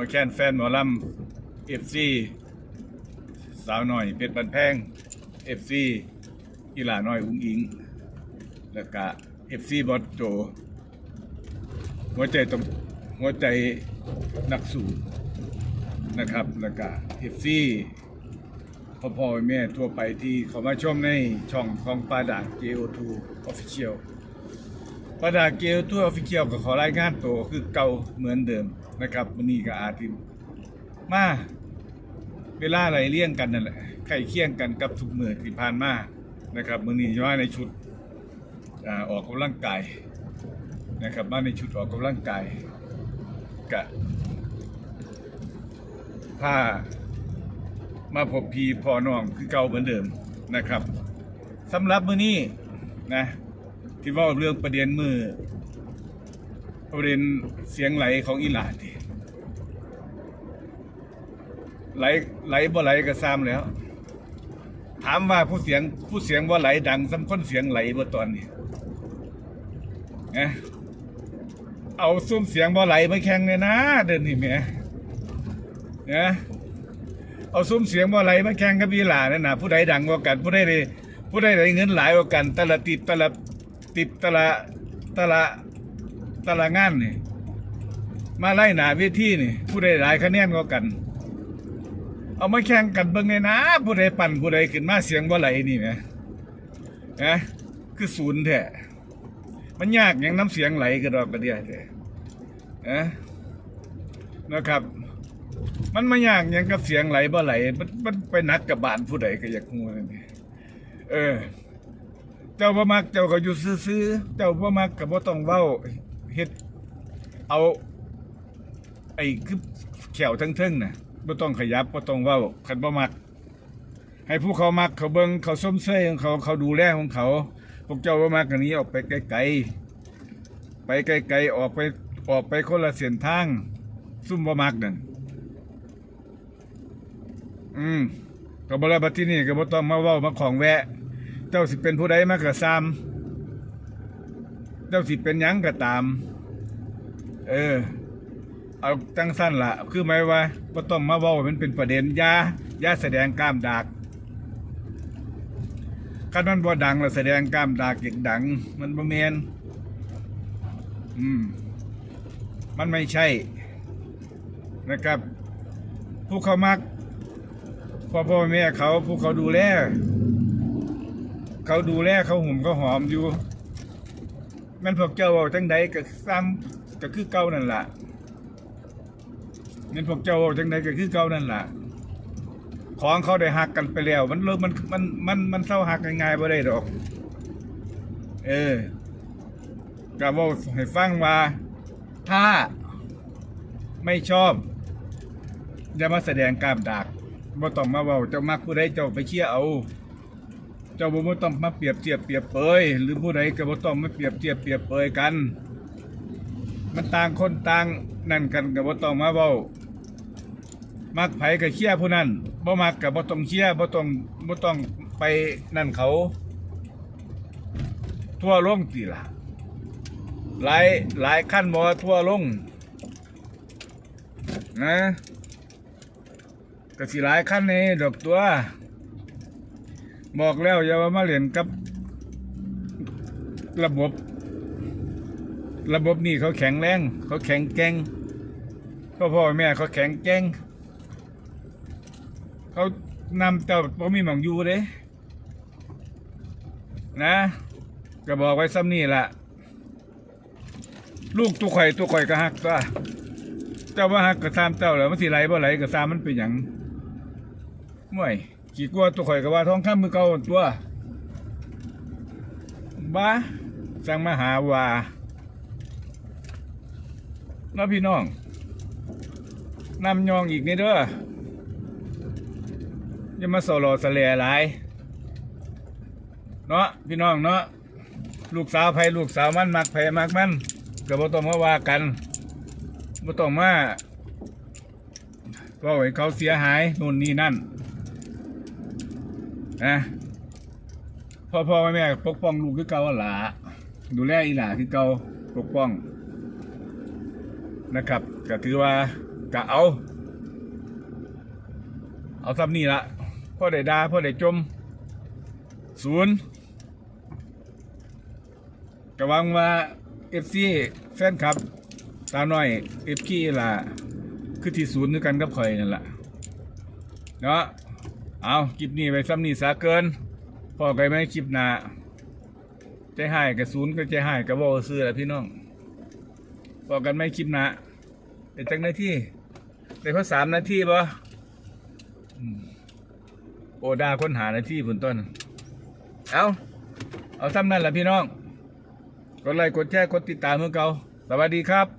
ตัวแค้นแฟนหมอลำเอฟซีสาวหน่อยเป็ดบันแพงเอฟซีอีหลาน้อยอุ้งอิง แล้วก็เอฟซีบอสโจ หัวใจตรงหัวใจนักสู้นะครับ แล้วก็เอฟซีพ่อพ่อแม่ทั่วไปที่เขามาชมในช่องของปาดา JO2 Official ปาดา JO2 Official ก็ขอรายงานตัวคือเก่าเหมือนเดิม นะครับวันนี้ก็อาทิตย์มาเวลาอะไรเลี่ยงกันนั่นแหละไข่เคี่ยงกันกับทุกมือที่ผ่านมานะครับมือนี้ว่าในชุดอออกกำลังกายนะครับมาในชุดออกกำลังกายกะผ้ามาพบพีพอน้องคือเก่าเหมือนเดิมนะครับสำหรับมือนี้นะที่ว่าเรื่องประเด็นมือ ประเด็นเสียงไหลของอีหลาดิไหลไหลบ่ไหลก็ซ้ำแล้ว ถามว่าผู้เสียงผู้เสียงว่าไหลดังสำคนเสียงไหลบ่ตอนนี้นะเอาซุ้มเสียงบ่ไหลมาแข่งเนี่ยนะ เดินนี่แหม่นะเอาซุ้มเสียงบ่ไหลมาแข่งกับอีหลานั่นนะผู้ใดดังกว่ากัน ผู้ใดผู้ใดได้เงินหลายกว่ากันตละติดตละติดตละตละ ต่ละงานนี่มาไล่หนาเวทีนี่ ผู้ใดหลายคะแนนกว่ากัน เอามาแข่งกันเบิ่งเนี่ยนะ ผู้ใดปั่นผู้ใดขึ้นมาเสียงบ่ไหลนี่แหมนะคือศูนย์แท้มันยากอย่างน้ำเสียงไหลกระดอกกระเดียเลยนะนะครับ มันไม่ยากอย่างกับเสียงไหลบ่ไหล มันมันไปนักกับบานผู้ใดก็อยากงูนั่นนี่เออ เจ้าบ่มักเจ้าก็อยู่ซื่อๆเจ้าบ่มักก็บ่ต้องเว้า เฮ็ด เอา ไอ้คือแขวทั้งๆน่ะบ่ต้องขยับบ่ต้องเว้าคันบ่มัก ให้ผู้เขามักเขาเบิ่งเขาส้มเซยของเขาเขาดูแลของเขา พวกเจ้าว่ามากันนี้ออกไปไกลๆไปไกลๆออกไปออกไปคนละเส้นทาง ซุ่มบ่มักนั่นอืมก็บ่ละบัดที่นี่ก็บ่ต้องมาเว้ามาของแวะ เจ้าสิเป็นผู้ใดมาก็ซ้ำ เจ้าสิเป็นหยังก็ตาม เออ เอาตั้งสั้นละคือหมายว่าบ่ต้องมาเว้าให้มันเป็นประเด็นอยาอยาแสดงกล้ามดากคันมันบ่ดังแล้วแสดงกล้ามดากอย่างดัง มันบ่แมนอืม มันไม่ใช่นะครับ ผู้เขามักพ่อพ่อแม่เขาผู้เขาดูแลเขาดูแลเขาหุ่มเขาหอมอยู่ มันพวกเจ้าเอาจังใดก็ซ้ำก็คือเก่านั่นล่ะมันพวกเจ้าเอาจังใดก็คือเก่านั่นล่ะของเขาได้หักกันไปแล้ว มันเลิกมันมันมันมันเศร้าหักง่ายๆบ่ได้ดอก เออก็บอกให้ฟังว่า ถ้าไม่ชอบอย่ามาแสดงกามดากบ่ต้องมาเว้าเจ้ามักผู้ใดเจ้าไปเชี่ยเอา เจ้าบ่บ่ต้องมาเปรียบเทียบเปรียบเปยหรือผู้ใดก็บ่ต้องมาเปรียบเทียบเปรียบเปยกัน มันต่างคนต่างนั่นกันก็บ่ต้องมาเว้ามักไผก็เคียผู้นั้นบ่มักก็บ่ต้องเคียบ่ต้องบ่ต้องไปนั่นเขา ทั่วลงติล่ะหลายหลายขั้นบ่ทั่วลงนะก็สิหลายขั้นนี่ดอกตัว บอกแล้วอย่าว่ามาเล่นกับ ระบบ ระบบนี่เขาแข็งแรง เขาแข็งแกร่งพ่อพ่อแม่เขาแข็งแกร่งเขานำเจ้าบ่มีหมองอยู่เด้นะก็บอกไว้ซ้ำนี่ละลูกตุกข่อยตุกข่อยก็ฮักตัวเจ้าว่าฮักก็ตามเจ้าแล้วมันสิไหลบ่ไหลก็ตามมันเป็นหยังม่วย กี่กลัวตุกข่อยก็ว่าท้องคำมือเก่าตัวบ้าสังมหาว่าน้าพี่น้องนำยองอีกนี่เด้ออย่ามาโซโลสเลหลายเนาะพี่น้องเนาะลูกสาวไผลูกสาวมันมักไผมักมันก็บ่ต้องมาว่ากันบ่ต้องมาก็ให้เขาเสียหายนู่นนี่นั่น นะพ่อพ่อแม่แม่ปกป้องลูกคือเก่าหล่ะดูแลอีหลาคือเก่าปกป้องนะครับก็ถือว่ากะเอา เอาซ้ำนี่ละพ่อได้ดาพ่อได้จมศูนย์กะวังว่าเอฟซีแฟนคลับ ตาหน่อยเอฟกี้ล่ะคือที่ศูนย์ด้วยกันกับข่อยนั่นแหละเนาะ เอาคลิปนี้ไปซ้ำนี่สาเกินพอไกไหมคลิปหน้าใจหายกับศูนย์ก็ใจหายกับว่าซื้อแหละพี่น้องพอกันไหมคลิปหน้าเป็นจังนาทีเป็นเพราสามนาทีปะโอดาค้นหานาทีผุนต้น เอาเอาซ้ำนั่นแหละพี่น้อง กดไลค์กดแชร์กดติดตามเมื่อเก่าสวัสดีครับ